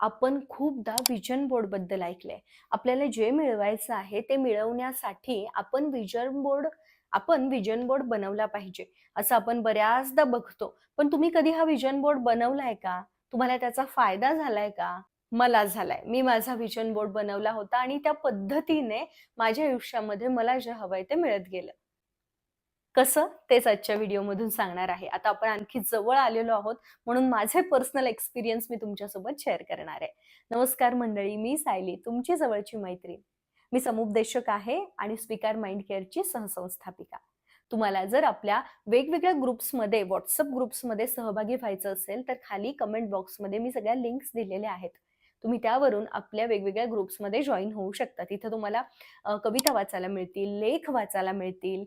आपण खूपदा विजन बोर्डबद्दल ऐकलंय. आपल्याला जे मिळवायचं आहे ते मिळवण्यासाठी आपण विजन बोर्ड आपण विजन बोर्ड बनवला पाहिजे, असं आपण बऱ्याचदा बघतो. पण तुम्ही कधी हा विजन बोर्ड बनवलाय का? तुम्हाला त्याचा फायदा झालाय का? मला झालाय. मी माझा विजन बोर्ड बनवला होता आणि त्या पद्धतीने माझ्या आयुष्यामध्ये मला जे हवंय ते मिळत गेलं. कसं? तेच आजच्या व्हिडिओमधून सांगणार आहे. आता आपण आणखी जवळ आलेलो आहोत, म्हणून माझे पर्सनल एक्सपिरियन्स मी तुमच्यासोबत शेअर करणार आहे. नमस्कार मंडळी, मी सायली, तुमची जवळची मैत्रीण. मी समुपदेशक आहे आणि स्वीकार माइंड केअरची सहसंस्थापिका. तुम्हाला जर आपल्या वेगवेगळ्या ग्रुप्समध्ये, व्हॉट्सअप ग्रुप्समध्ये सहभागी व्हायचं असेल, तर खाली कमेंट बॉक्समध्ये मी सगळ्या लिंक्स दिलेल्या आहेत. तुम्ही त्यावरून आपल्या वेगवेगळ्या ग्रुप्समध्ये जॉईन होऊ शकता. तिथं तुम्हाला कविता वाचायला मिळतील, लेख वाचायला मिळतील,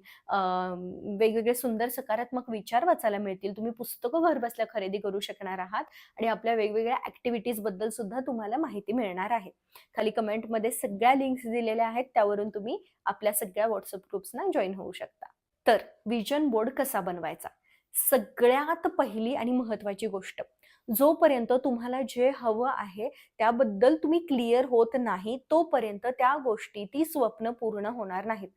वेगवेगळे सुंदर सकारात्मक विचार वाचायला मिळतील. तुम्ही पुस्तकं घरबसल्या खरेदी करू शकणार आहात आणि आपल्या वेगवेगळ्या ऍक्टिव्हिटीजबद्दल सुद्धा तुम्हाला माहिती मिळणार आहे. खाली कमेंटमध्ये सगळ्या लिंक्स दिलेल्या आहेत. त्यावरून तुम्ही आपल्या सगळ्या व्हॉट्सअप ग्रुप्सना जॉईन होऊ शकता. तर विजन बोर्ड कसा बनवायचा? सगळ्यात पहिली आणि महत्त्वाची गोष्ट, जोपर्यंत तुम्हाला जे हवं आहे त्याबद्दल तुम्ही क्लिअर होत नाही, तोपर्यंत त्या गोष्टी, ती स्वप्न पूर्ण होणार नाहीत.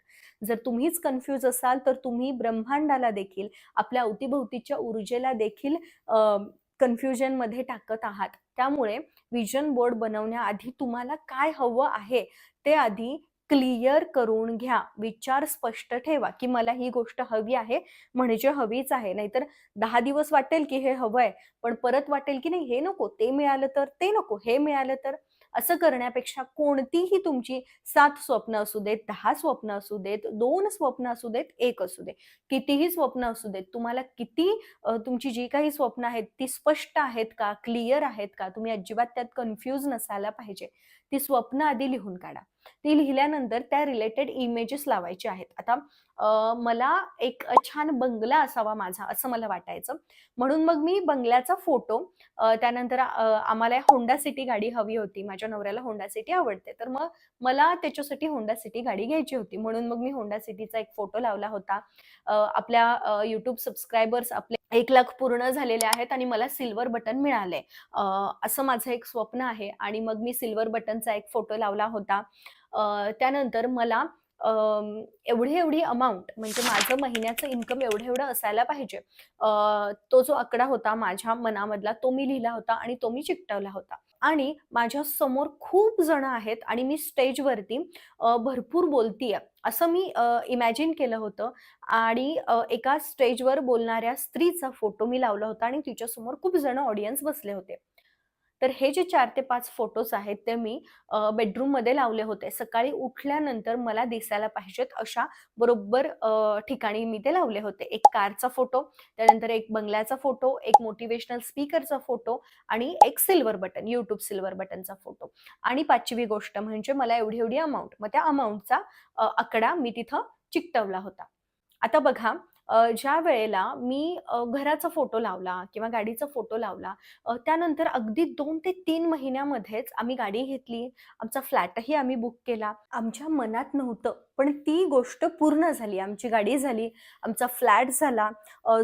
जर तुम्हीच कन्फ्यूज असाल, तर तुम्ही ब्रह्मांडाला देखील, आपल्या अवतीभोवतीच्या ऊर्जेला देखील कन्फ्युजनमध्ये टाकत आहात. त्यामुळे विजन बोर्ड बनवण्याआधी तुम्हाला काय हवं आहे, ते आधी क्लिअर करून घ्या. विचार स्पष्ट ठेवा, की मला ही गोष्ट हवी आहे म्हणजे हवीच आहे. नाहीतर दहा दिवस वाटेल, की हे हवंय, पण परत वाटेल, की नाही हे नको, ते मिळालं तर, ते नको, हे मिळालं तर. असं करण्यापेक्षा कोणतीही तुमची सात स्वप्न असू देत, दहा स्वप्न असू देत, दोन स्वप्न असू देत, एक असू दे. कितीही स्वप्न असू देत, तुम्हाला किती तुमची जी काही स्वप्न आहेत ती स्पष्ट आहेत का? क्लिअर आहेत का? तुम्ही अजिबात त्यात कन्फ्यूज नसायला पाहिजे. ती स्वप्न आधी लिहून काढा. ती लिहिल्यानंतर त्या रिलेटेड इमेजेस लावायचे आहेत. आता मला एक छान बंगला असावा माझा, असं मला वाटायचं. म्हणून मग मी बंगल्याचा फोटो त्यानंतर आम्हाला होंडा सिटी गाडी हवी होती. माझ्या नवऱ्याला होंडा सिटी आवडते. तर मग मला त्याच्यासाठी होंडा सिटी गाडी घ्यायची होती. म्हणून मग मी होंडा सिटीचा एक फोटो लावला होता. आपल्या युट्यूब सबस्क्रायबर्स आपले एक लाख पूर्ण झालेले आहेत आणि मला सिल्वर बटन मिळाले असं माझं एक स्वप्न आहे आणि मग मी सिल्वर बटन बटनचा एक फोटो लावला होता. त्यानंतर मला एवढी-एवढी अमाऊंट म्हणजे माझं महिन्याचं इन्कम एवढं-एवढं असायला पाहिजे. तो जो आकडा होता माझ्या मनामधला, तो मी लिहिला होता आणि तो मी चिकटवला होता. आणि माझ्यासमोर खूप जणं आहेत आणि मी स्टेजवरती भरपूर बोलतीये, असं मी इमॅजिन केलं होतं आणि एका स्टेजवर बोलणाऱ्या स्त्रीचा फोटो मी लावला होता आणि तिच्यासमोर खूप जण ऑडियन्स बसले होते. तर हे जे चार ते पाच फोटोज आहेत, ते मी बेडरूममध्ये लावले होते. सकाळी उठल्यानंतर मला दिसायला पाहिजेत अशा बरोबर ठिकाणी मी ते लावले होते. एक कारचा फोटो, त्यानंतर एक बंगल्याचा फोटो, एक मोटिवेशनल स्पीकरचा फोटो आणि एक सिल्वर बटन, यूट्यूब सिल्वर बटनचा फोटो. आणि पाचवी गोष्ट म्हणजे मला एवढी-एवढी अमाऊंट मग त्या अमाऊंटचा आकडा मी तिथं चिकटवला होता. आता बघा ज्या वेळेला मी घराचा फोटो लावला किंवा गाडीचा फोटो लावला, त्यानंतर अगदी दोन ते तीन महिन्यामध्येच आम्ही गाडी घेतली. आमचा फ्लॅटही आम्ही बुक केला. आमच्या मनात नव्हतं, पण ती गोष्ट पूर्ण झाली. आमची गाडी झाली, आमचा फ्लॅट झाला.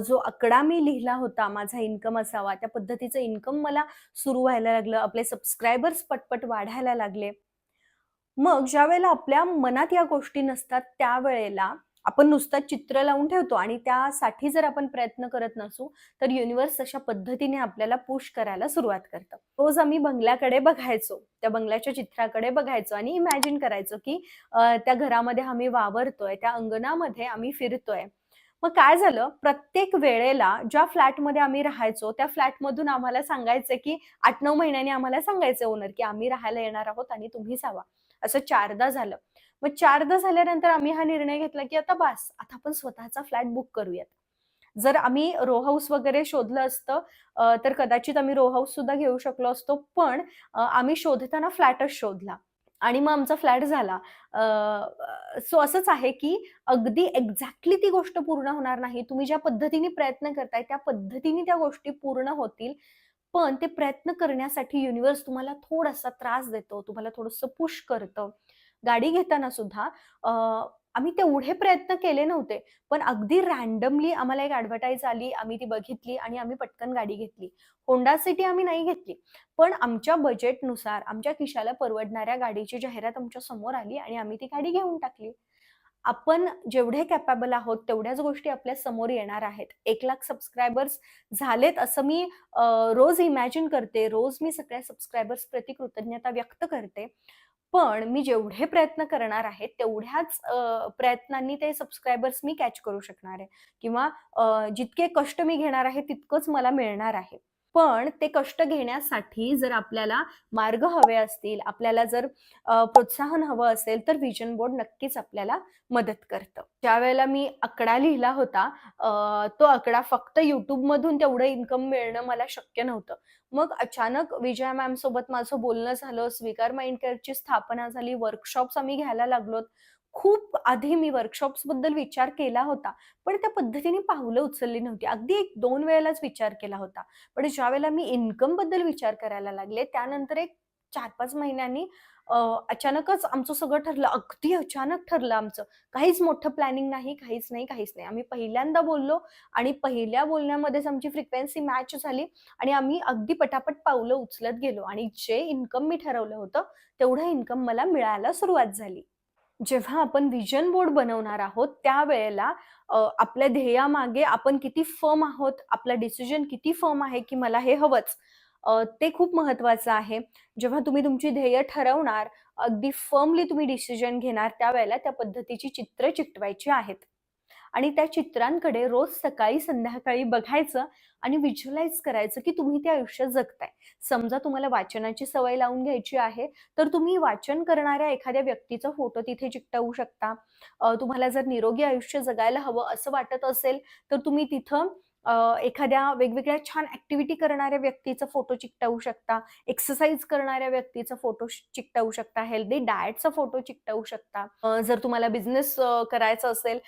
जो आकडा मी लिहिला होता, माझा इन्कम असावा, त्या पद्धतीचं इन्कम मला सुरू व्हायला लागलं. आपले सबस्क्रायबर्स पटपट वाढायला लागले. मग ज्यावेळेला आपल्या मनात या गोष्टी नसतात, त्यावेळेला आपण नुसतं चित्र लावून ठेवतो आणि त्यासाठी जर आपण प्रयत्न करत नसू, तर युनिव्हर्स अशा पद्धतीने आपल्याला पुश करायला सुरुवात करतं. रोज आम्ही बंगल्याकडे बघायचो. त्या बंगल्याच्या चित्राकडे बघायचो आणि इमॅजिन करायचो, की त्या घरामध्ये आम्ही वावरतोय, त्या अंगणामध्ये आम्ही फिरतोय. मग काय झालं, प्रत्येक वेळेला ज्या फ्लॅटमध्ये आम्ही राहायचो, त्या फ्लॅटमधून आम्हाला सांगायचं की 8-9 महिन्यांनी आम्हाला सांगायचं ओनर, की आम्ही राहायला येणार आहोत आणि तुम्हीच हवा. असं चारदा झालं. मग चारदा झाल्यानंतर आम्ही हा निर्णय घेतला, की आता बास, आता आपण स्वतःचा फ्लॅट बुक करूयात. जर आम्ही रो हाऊस वगैरे शोधलं असतं तर कदाचित आम्ही रो हाऊस सुद्धा घेऊ शकलो असतो. पण आम्ही शोधताना फ्लॅटच शोधला आणि मग आमचा फ्लॅट झाला. सो असंच आहे, की अगदी एक्झॅक्टली ती गोष्ट पूर्ण होणार नाही. तुम्ही ज्या पद्धतीने प्रयत्न करताय, त्या पद्धतीने त्या गोष्टी पूर्ण होतील. पण ते प्रयत्न करण्यासाठी युनिव्हर्स तुम्हाला थोडासा त्रास देतो, तुम्हाला थोडंसं पुश करतं. गाडी घेताना सुद्धा आम्ही तेवढे प्रयत्न केले नव्हते. पण अगदी रॅन्डमली आम्हाला एक ऍडव्हर्टाईज आली. आम्ही ती बघितली आणि आम्ही पटकन गाडी घेतली. होंडा सिटी आम्ही नाही घेतली. पण आमच्या बजेटनुसार आमच्या खिशाला परवडणाऱ्या गाडीची जाहिरात आमच्यासमोर आली आणि आम्ही ती गाडी घेऊन टाकली. आपण जेवढे कॅपेबल आहोत तेवढ्याच गोष्टी आपल्यासमोर येणार आहेत. एक लाख सबस्क्रायबर्स झालेत असं मी रोज इमॅजिन करते. रोज मी सगळ्या सबस्क्रायबर्स प्रती कृतज्ञता व्यक्त करते. पण मी जेवढे प्रयत्न करणार आहे तेवढ्याच प्रयत्नांनी ते सबस्क्रायबर्स मी कॅच करू शकणार आहे किंवा जितके कष्ट मी घेणार आहे तितकंच मला मिळणार आहे. पण ते कष्ट घेण्यासाठी जर आपल्याला मार्ग हवे असतील, आपल्याला जर प्रोत्साहन हवं असेल, तर व्हिजन बोर्ड नक्कीच आपल्याला मदत करतं. ज्या वेळेला मी आकडा लिहिला होता, तो आकडा फक्त YouTubeमधून तेवढं इन्कम मिळणं मला शक्य नव्हतं. मग अचानक विजया मॅम सोबत माझं बोलणं झालं, स्वीकार माइंड केअरची स्थापना झाली, वर्कशॉप्स आम्ही घ्यायला लागलोत. खूप आधी मी वर्कशॉप्सबद्दल विचार केला होता, पण त्या पद्धतीने पावलं उचलली नव्हती. अगदी 1-2 वेळेलाच विचार केला होता. पण ज्यावेळेला मी इन्कमबद्दल विचार करायला लागले, त्यानंतर एक 4-5 महिन्यांनी अचानकच आमचं सगळं ठरलं. अगदी अचानक ठरलं आमचं. काहीच मोठं प्लॅनिंग नाही, काहीच नाही, काहीच नाही. आम्ही पहिल्यांदा बोललो आणि पहिल्या बोलण्यामध्येच आमची फ्रिक्वेन्सी मॅच झाली आणि आम्ही अगदी पटापट पावलं उचलत गेलो आणि जे इन्कम मी ठरवलं होतं, तेवढं इन्कम मला मिळायला सुरुवात झाली. जेव्हा आपण व्हिजन बोर्ड बनवणार आहोत, त्यावेळेला आपल्या ध्येयामागे आपण किती फर्म आहोत, आपला डिसिजन किती फर्म आहे, की मला हे हवंच. ते खूप महत्त्वाचं आहे. जेव्हा तुम्ही तुमची ध्येय ठरवणार, अगदी फर्मली तुम्ही डिसिजन घेणार, त्यावेळेला त्या पद्धतीची चित्र चिकटवायची आहेत. आणि त्या चित्रांकडे रोज सकाळी, संध्याकाळी बघायचं आणि व्हिज्युअलाइज करायचं, की तुम्ही ते आयुष्य जगताय. समजा तुम्हाला वाचनाची सवय लावून घ्यायची आहे, तर तुम्ही वाचन करणाऱ्या एखाद्या व्यक्तीचा फोटो तिथे चिकटवू शकता. तुम्हाला जर निरोगी आयुष्य जगायला हवं असं वाटत असेल, तर तुम्ही तिथं एखाद्या वेगवेगळ्या छान ॲक्टिव्हिटी करणाऱ्या व्यक्तीचा फोटो चिकटवू शकता. एक्सरसाइज करणाऱ्या व्यक्तीचा फोटो चिकटवू शकता. हेल्दी डाएटचा फोटो चिकटवू शकता. जर तुम्हाला बिझनेस करायचा असेल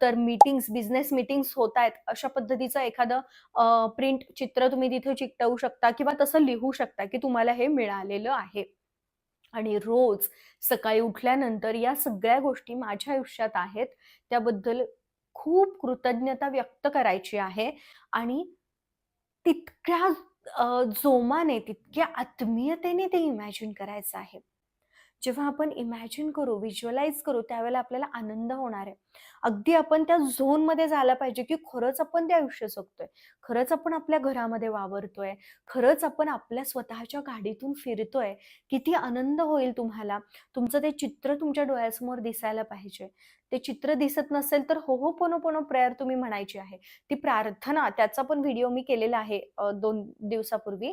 तर मीटिंग्स, बिझनेस मीटिंग्स होत आहेत अशा पद्धतीचं एखादं प्रिंट चित्र तुम्ही तिथे चिकटवू शकता किंवा तसं लिहू शकता, की तुम्हाला हे मिळालेलं आहे. आणि रोज सकाळी उठल्यानंतर या सगळ्या गोष्टी माझ्या आयुष्यात आहेत, त्याबद्दल खूप कृतज्ञता व्यक्त करायची आहे आणि तितक्या जोमाने, तितक्या आत्मीयतेने ते इमॅजिन करायचं आहे. जेव्हा आपण इमॅजिन करू, व्हिज्युअलाइज करू, त्यावेळेला आपल्याला आनंद होणार आहे. अगदी आपण त्या झोनमध्ये झालं पाहिजे, की खरंच आपण ते आयुष्य जगतोय. खरंच आपण आपल्या घरामध्ये वावरतोय. खरंच आपण आपल्या स्वतःच्या गाडीतून फिरतोय. किती आनंद होईल तुम्हाला. तुमचं ते चित्र तुमच्या डोळ्यासमोर दिसायला पाहिजे. ते चित्र दिसत नसेल तर होहोपोनोपोनो प्रेयर तुम्ही म्हणायची आहे. ती प्रार्थना त्याचा पण व्हिडिओ मी केलेला आहे दोन दिवसापूर्वी.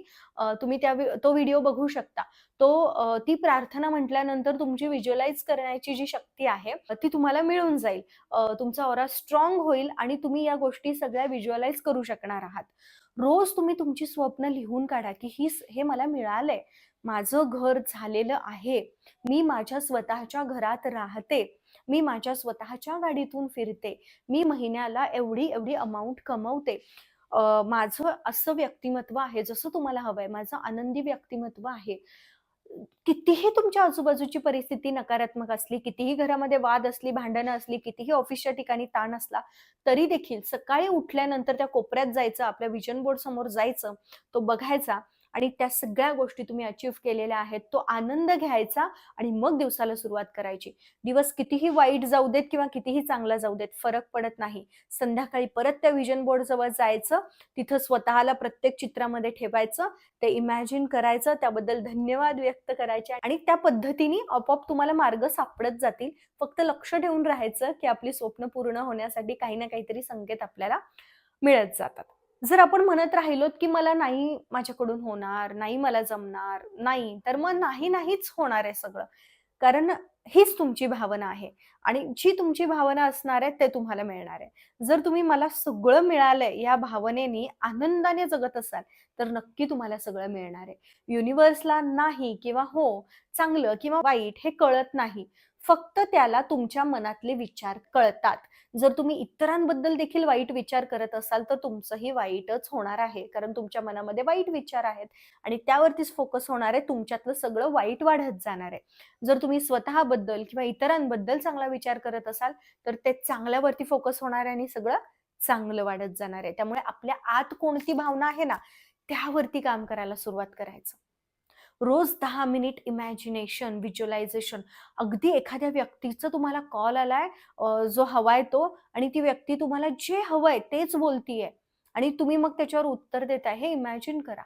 तुम्ही त्या तो व्हिडिओ बघू शकता. तो ती प्रार्थना म्हटल्यानंतर तुमची व्हिज्युअलाइज करण्याची जी शक्ती आहे, ती तुम्हाला मिळून जाईल. तुमचा ओरा स्ट्रॉंग होईल आणि तुम्ही या गोष्टी सगळ्या व्हिज्युअलाइज करू शकणार आहात. रोज तुम्ही तुमची स्वप्न लिहून काढा, की ही हे मला मिळालंय. माझं घर झालेलं आहे. मी माझ्या स्वतःच्या घरात राहते. मी माझ्या स्वतःच्या गाडीतून फिरते. मी महिन्याला एवढी-एवढी अमाऊंट कमवते. माझं असं व्यक्तिमत्व आहे, जसं तुम्हाला हवंय. माझं आनंदी व्यक्तिमत्व आहे. कितीही तुमच्या आजूबाजूची परिस्थिती नकारात्मक असली, कितीही घरामध्ये वाद असली, भांडणं असली, कितीही ऑफिसच्या ठिकाणी ताण असला, तरी देखील सकाळी उठल्यानंतर त्या कोपऱ्यात जायचं, आपल्या विजन बोर्ड समोर जायचं, तो बघायचा आणि त्या सगळ्या गोष्टी तुम्ही अचीव्ह केलेल्या आहेत, तो आनंद घ्यायचा आणि मग दिवसाला सुरुवात करायची. दिवस कितीही वाईट जाऊ देत किंवा कितीही चांगला जाऊ देत, फरक पडत नाही. संध्याकाळी परत त्या व्हिजन बोर्ड जवळ जायचं, तिथं स्वतःला प्रत्येक चित्रामध्ये ठेवायचं, ते इमॅजिन करायचं, त्याबद्दल धन्यवाद व्यक्त करायचे आणि त्या पद्धतीने आपोआप तुम्हाला मार्ग सापडत जातील. फक्त लक्ष ठेवून राहायचं, की आपली स्वप्न पूर्ण होण्यासाठी काही ना काहीतरी संकेत आपल्याला मिळत जातात. जर आपण म्हणत राहिलो की मला नाही माझ्याकडून होणार, नाही मला जमणार, नाही, तर मग नाही, नाहीच होणार आहे सगळं. कारण हीच तुमची भावना आहे आणि जी तुमची भावना असणार आहे, ते तुम्हाला मिळणार आहे. जर तुम्ही मला सगळं मिळालंय या भावनेनी आनंदाने जगत असाल, तर नक्की तुम्हाला सगळं मिळणार आहे. युनिव्हर्सला नाही किंवा हो, चांगलं किंवा वाईट हे कळत नाही. फक्त त्याला तुमच्या मनातले विचार कळतात. जर तुम्ही इतरांबद्दल देखील वाईट विचार करत असाल तर तुमचंही वाईटच होणार आहे. कारण तुमच्या मनामध्ये वाईट विचार आहेत आणि त्यावरतीच फोकस होणार आहे. तुमच्यातलं सगळं वाईट वाढत जाणार आहे. जर तुम्ही स्वतःबद्दल किंवा इतरांबद्दल चांगला विचार करत असाल तर ते चांगल्यावरती फोकस होणार आहे आणि सगळं चांगलं वाढत जाणार आहे. त्यामुळे आपल्या आत कोणती भावना आहे ना त्यावरती काम करायला सुरुवात करायचं. रोज दहा मिनिट इमॅजिनेशन व्हिज्युअलायझेशन अगदी एखाद्या व्यक्तीचं तुम्हाला कॉल आलाय जो हवाय तो आणि ती व्यक्ती तुम्हाला जे हवंय तेच बोलतीये. आणि तुम्ही मग त्याच्यावर उत्तर देताय हे इमॅजिन करा.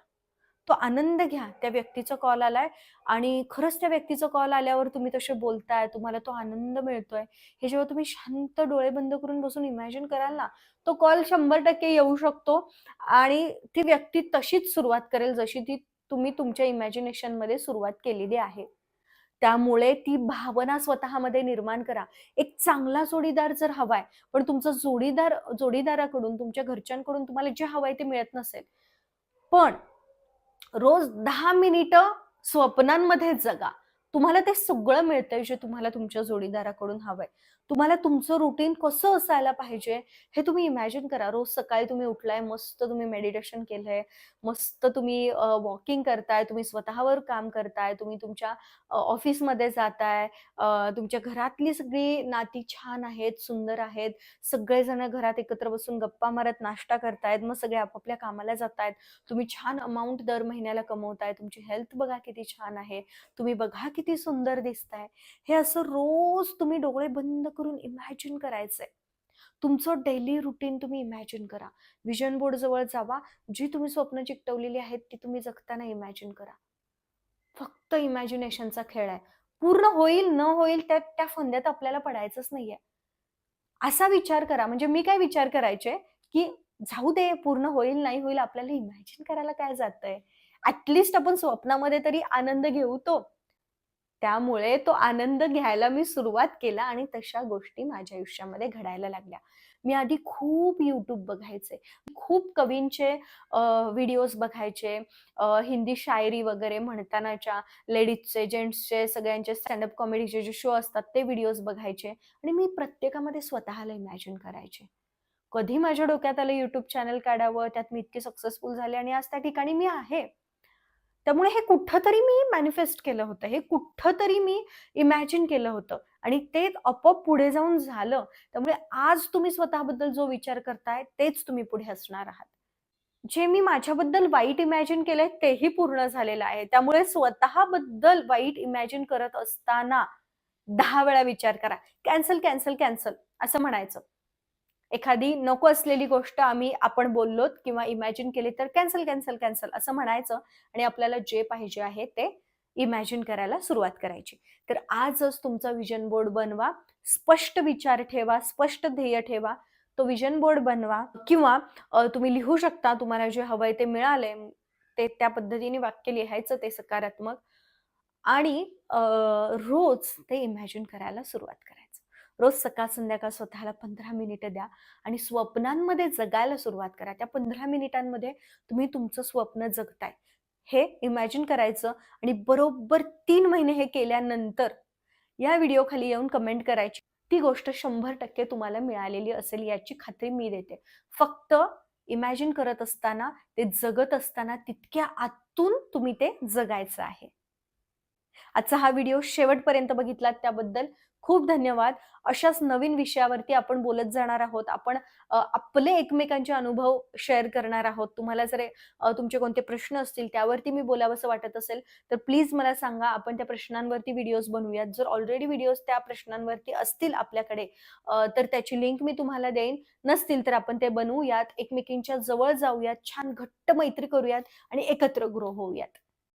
तो आनंद घ्या त्या व्यक्तीचा कॉल आलाय आणि खरंच त्या व्यक्तीचा कॉल आल्यावर तुम्ही तसे बोलताय तुम्हाला तो आनंद मिळतोय. हे जेव्हा तुम्ही शांत डोळे बंद करून बसून इमॅजिन कराल ना तो कॉल शंभर टक्के येऊ शकतो आणि ती व्यक्ती तशीच सुरुवात करेल जशी ती तुम्ही तुमच्या इमॅजिनेशनमध्ये सुरुवात केलेली आहे. त्यामुळे ती भावना स्वतःमध्ये निर्माण करा. एक चांगला जोडीदार जर हवाय पण तुमचा जोडीदार जोडीदाराकडून तुमच्या घरच्यांकडून तुम्हाला जे हवंय ते मिळत नसेल. पण रोज दहा मिनिटं स्वप्नांमध्ये जगा. तुम्हाला ते सगळं मिळतंय जे तुम्हाला तुमच्या जोडीदाराकडून हवंय. तुम्हाला तुमचं रुटीन कसं असायला पाहिजे हे तुम्ही इमॅजिन करा. रोज सकाळी तुम्ही उठलाय मस्त तुम्ही मेडिटेशन केलंय मस्त तुम्ही वॉकिंग करताय तुम्ही स्वतःवर काम करताय तुम्ही तुमच्या ऑफिसमध्ये जाताय तुमच्या घरातली सगळी नाती छान आहेत सुंदर आहेत. सगळेजण घरात एकत्र बसून गप्पा मारत नाश्ता करतायत मग सगळे आपापल्या कामाला जातायत. तुम्ही छान अमाऊंट दर महिन्याला कमवताय तुमची हेल्थ बघा किती छान आहे. तुम्ही बघा किती सुंदर दिसताय. हे असं रोज तुम्ही डोळे बंद करून इमॅजिन करायचंय. तुमचं डेली रुटीन तुम्ही इमॅजिन करा. विजन बोर्ड जवळ जावा. जी तुम्ही स्वप्न चिकटवलेली आहेत ती तुम्ही जगताना इमॅजिन करा. फक्त इमॅजिनेशनचा खेळ आहे. पूर्ण होईल न होईल त्या त्या फंद्यात आपल्याला पडायचंच नाहीये. असा विचार करा. म्हणजे मी काय विचार करायचे? की जाऊ दे पूर्ण होईल नाही होईल आपल्याला इमॅजिन करायला काय जातंय? ऍटलिस्ट आपण स्वप्नामध्ये तरी आनंद घेऊ तो. त्यामुळे तो आनंद घ्यायला मी सुरुवात केला आणि तशा गोष्टी माझ्या आयुष्यामध्ये घडायला लागल्या. मी आधी खूप यूट्यूब बघायचे खूप कवींचे व्हिडिओज बघायचे हिंदी शायरी वगैरे म्हणतानाच्या लेडीजचे जेंट्सचे सगळ्यांचे स्टँडअप कॉमेडीचे जे शो असतात ते व्हिडिओज बघायचे आणि मी प्रत्येकामध्ये स्वतःला इमॅजिन करायचे. कधी माझ्या डोक्यात आलं युट्यूब चॅनल काढावं त्यात मी इतकी सक्सेसफुल झाले आणि आज त्या ठिकाणी मी आहे. त्यामुळे हे कुठंतरी मी मॅनिफेस्ट केलं होतं. हे कुठंतरी मी इमॅजिन केलं होतं. आणि ते आपोआप पुढे जाऊन झालं. त्यामुळे आज तुम्ही स्वतःबद्दल जो विचार करताय तेच तुम्ही पुढे असणार आहात. जे मी माझ्याबद्दल वाईट इमॅजिन केलंय तेही पूर्ण झालेलं आहे. त्यामुळे स्वतःबद्दल वाईट इमॅजिन करत असताना दहा वेळा विचार करा. कॅन्सल कॅन्सल कॅन्सल असं म्हणायचं. एखादी नको असलेली गोष्ट आम्ही आपण बोललोत किंवा इमॅजिन केली तर कॅन्सल कॅन्सल कॅन्सल असं म्हणायचं आणि आपल्याला जे पाहिजे आहे ते इमॅजिन करायला सुरुवात करायची. तर आजच तुमचा विजन बोर्ड बनवा स्पष्ट विचार ठेवा स्पष्ट ध्येय ठेवा तो विजन बोर्ड बनवा किंवा तुम्ही लिहू शकता तुम्हाला जे हवंय ते मिळाले ते त्या पद्धतीने वाक्य लिहायचं ते सकारात्मक आणि रोज ते इमॅजिन करायला सुरुवात करायचं. रोज सकाळ संध्याकाळ स्वतःला पंधरा मिनिटं द्या आणि स्वप्नांमध्ये जगायला सुरुवात करा. त्या पंधरा मिनिटांमध्ये तुम्ही तुमचं स्वप्न जगताय. हे इमॅजिन करायचं आणि बरोबर तीन महिने हे केल्यानंतर या व्हिडिओ खाली येऊन कमेंट करायची. ती गोष्ट शंभर टक्के तुम्हाला मिळालेली असेल याची खात्री मी देते. फक्त इमॅजिन करत असताना ते जगत असताना तितक्या आतून तुम्ही ते जगायचं आहे. आजचा हा व्हिडिओ शेवटपर्यंत बघितलात त्याबद्दल खूप धन्यवाद. अशाच नवीन विषयावरती आपण बोलत जाणार आहोत. आपण आपले एकमेकांचे अनुभव शेअर करणार आहोत. तुम्हाला जर तुमचे कोणते प्रश्न असतील त्यावरती मी बोलावंसं वाटत असेल तर प्लीज मला सांगा. आपण त्या प्रश्नांवरती व्हिडिओज बनवूयात. जर ऑलरेडी व्हिडिओज त्या प्रश्नांवरती असतील आपल्याकडे तर त्याची लिंक मी तुम्हाला देईन. नसतील तर आपण ते बनवूयात. एकमेकींच्या जवळ जाऊयात. छान घट्ट मैत्री करूयात आणि एकत्र ग्रो होऊयात.